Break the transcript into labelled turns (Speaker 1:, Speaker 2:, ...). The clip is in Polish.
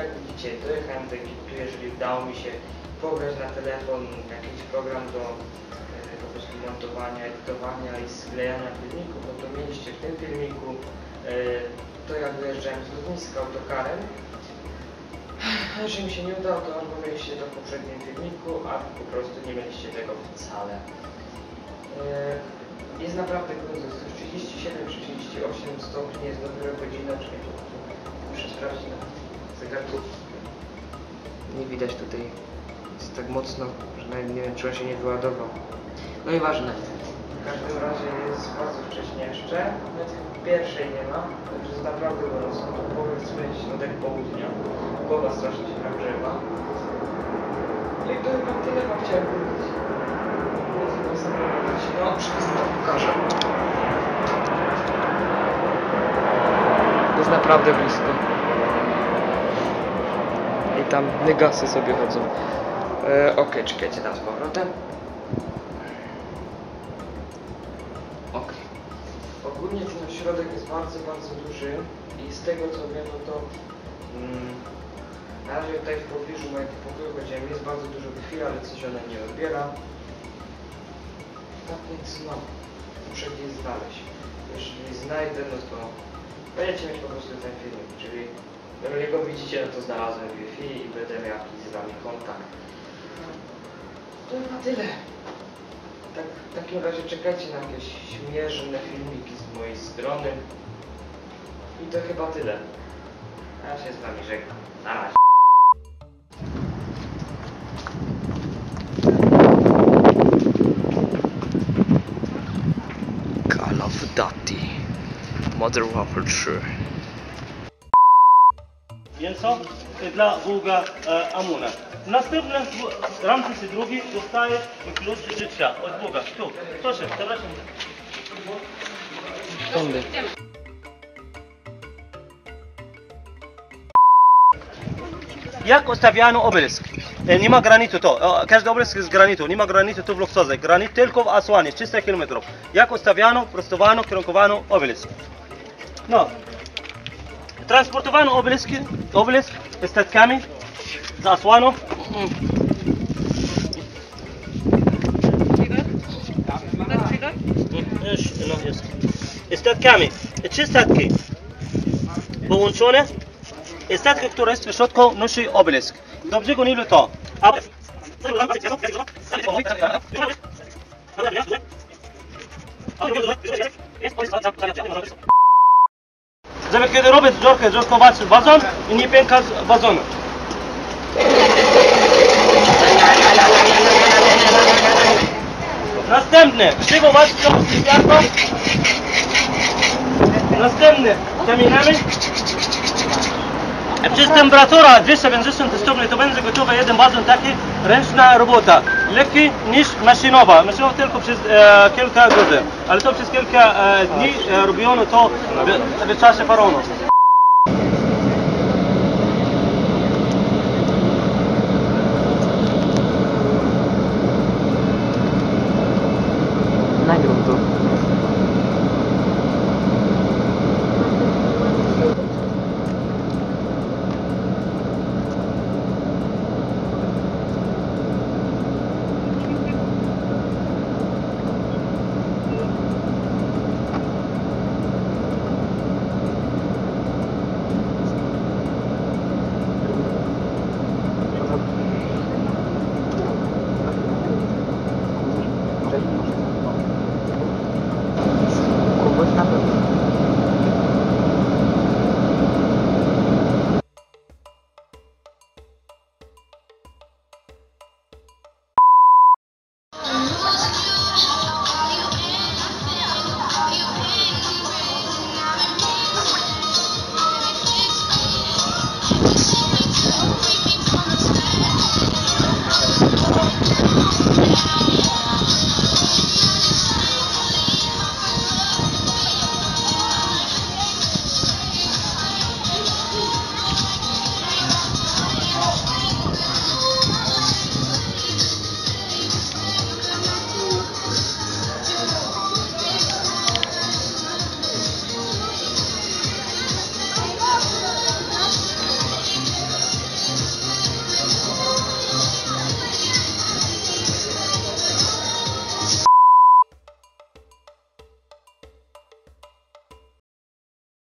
Speaker 1: Jak widzicie, dojechałem do ekipy, jeżeli udało mi się pograć na telefon jakiś program do e, po prostu montowania, edytowania i sklejania filmików, no to mieliście w tym filmiku e, to jak wyjeżdżałem z lotniska autokarem. Jeżeli mi się nie udało, to mieliście to w poprzednim filmiku, a po prostu nie mieliście tego wcale. E, Jest naprawdę to jest 37 czy 38 stopni, jest dopiero godzina, czyli muszę sprawdzić na Nie widać tutaj, jest tak mocno, że nawet nie wiem czy on się nie wyładował. No i ważne. W każdym razie jest bardzo wcześnie jeszcze, nawet pierwszej nie ma, także jest naprawdę gorąco. Powiedzmy środek południa, głowa strasznie się nagrzewa. No i to chyba tyle wam chciałem powiedzieć. No, wszystko pokażę. To jest naprawdę blisko. Tam negasy sobie chodzą. E, Okej, czekajcie tam z powrotem. Okej. Ogólnie ten ośrodek jest bardzo, bardzo duży i z tego co wiem, no to mm, na razie tutaj w pobliżu mojego pokoju chodziłem, jest bardzo dużo Wi-Fi, ale coś ona nie odbiera. Tak więc no, muszę gdzieś znaleźć. Jeśli znajdę, no to będziecie mieć po prostu ten filmik, czyli jeżeli go widzicie, no to znalazłem Wi-Fi i będę miał jakiś z wami kontakt. To na tyle. Tak, w takim razie czekajcie na jakieś śmieszne filmiki z mojej strony. I to chyba tyle. A Ja się z wami żegnam. Na razie. Call of Duty Modern Warfare 3
Speaker 2: mięso dla Bułga e, Amuna. Następne Ramzes II dostaje klucz życia od Boga. Tu, proszę, zapraszam.
Speaker 1: Tędy.
Speaker 2: Jak ustawiano obelisk? E, Nie ma granitu to. Każdy obelisk jest z granitu. Nie ma granitu tu w Luxorze. Granit tylko w Asłanie, 300 km. Jak ustawiano, prostowano, kierunkowano obelisk? No. Transportovan obelisk, obelisk s tetkami z Aswanu. ايش انه استاد كامي تشي استادكي بونشونه استاد كتورست شوتكو نوشي اوبليسك دوبجي كوني لو تا Thank you. Żeby kiedy robić dziurkę, dziurkować wazon i nie pęka z wazonu. Następne, przygotować światło. Następne, zamieniamy. Przez temperatura 250 stopni to będzie gotowy jeden wazon taki ręczna robota. Lekki niż maszynowa. Maszynowa tylko przez e, kilka godzin. Ale to przez kilka e, dni e, robiono to w, w czasie faraonu.